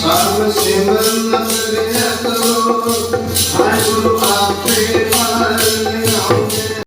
ਸਰਬ ਸਿਮਰਨ ਕਰਿਆ ਕਰੋ ਹਰਿ ਗੁਰੂ ਆਪੇ